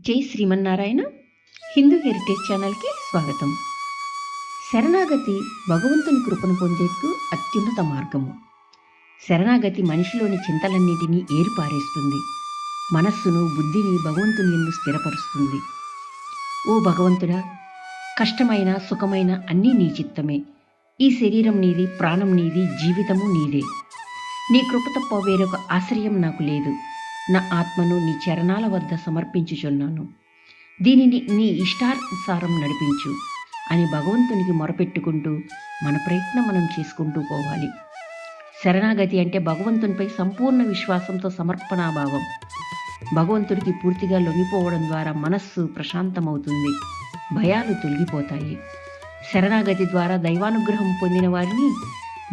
జై శ్రీమన్నారాయణ హిందూ హెరిటేజ్ ఛానల్కి స్వాగతం. శరణాగతి భగవంతుని కృపను పొందేందుకు అత్యున్నత మార్గము. శరణాగతి మనిషిలోని చింతలన్నిటినీ ఏరిపారేస్తుంది. మనస్సును బుద్ధిని భగవంతుని ఎందు స్థిరపరుస్తుంది. ఓ భగవంతుడా కష్టమైన సుఖమైన అన్నీ నీ చిత్తమే. ఈ శరీరం నీది ప్రాణం నీది జీవితము నీదే. నీ కృప తప్ప వేరొక ఆశ్రయం నాకు లేదు. నా ఆత్మను నీ చరణాల వద్ద సమర్పించుచున్నాను. దీనిని నీ ఇష్టానుసారం నడిపించు అని భగవంతునికి మొరపెట్టుకుంటూ మన ప్రయత్నం మనం చేసుకుంటూ పోవాలి. శరణాగతి అంటే భగవంతునిపై సంపూర్ణ విశ్వాసంతో సమర్పణాభావం. భగవంతుడికి పూర్తిగా లొంగిపోవడం ద్వారా మనస్సు ప్రశాంతమవుతుంది. భయాలు తొలగిపోతాయి. శరణాగతి ద్వారా దైవానుగ్రహం పొందిన వారిని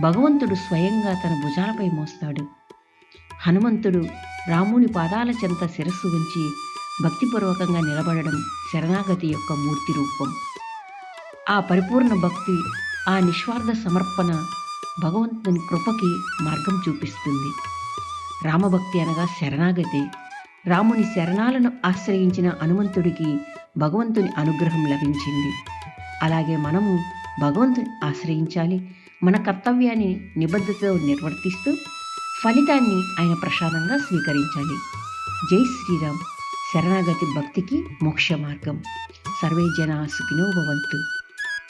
భగవంతుడు స్వయంగా తన భుజాలపై మోస్తాడు. హనుమంతుడు రాముని పాదాల చెంత శిరస్సు ఉంచి భక్తిపూర్వకంగా నిలబడడం శరణాగతి యొక్క మూర్తి రూపం. ఆ పరిపూర్ణ భక్తి ఆ నిస్వార్థ సమర్పణ భగవంతుని కృపకి మార్గం చూపిస్తుంది. రామభక్తి అనగా శరణాగతి. రాముని శరణాలను ఆశ్రయించిన హనుమంతుడికి భగవంతుని అనుగ్రహం లభించింది. అలాగే మనము భగవంతుని ఆశ్రయించాలి మన కర్తవ్యాన్ని నిబద్ధతతో నిర్వర్తిస్తూ ఫలితాన్ని ఆయన ప్రసాదంగా స్వీకరించాలి. జై శ్రీరామ్. శరణాగతి భక్తికి మోక్ష మార్గం. సర్వే జనా సుఖినో భవంతు.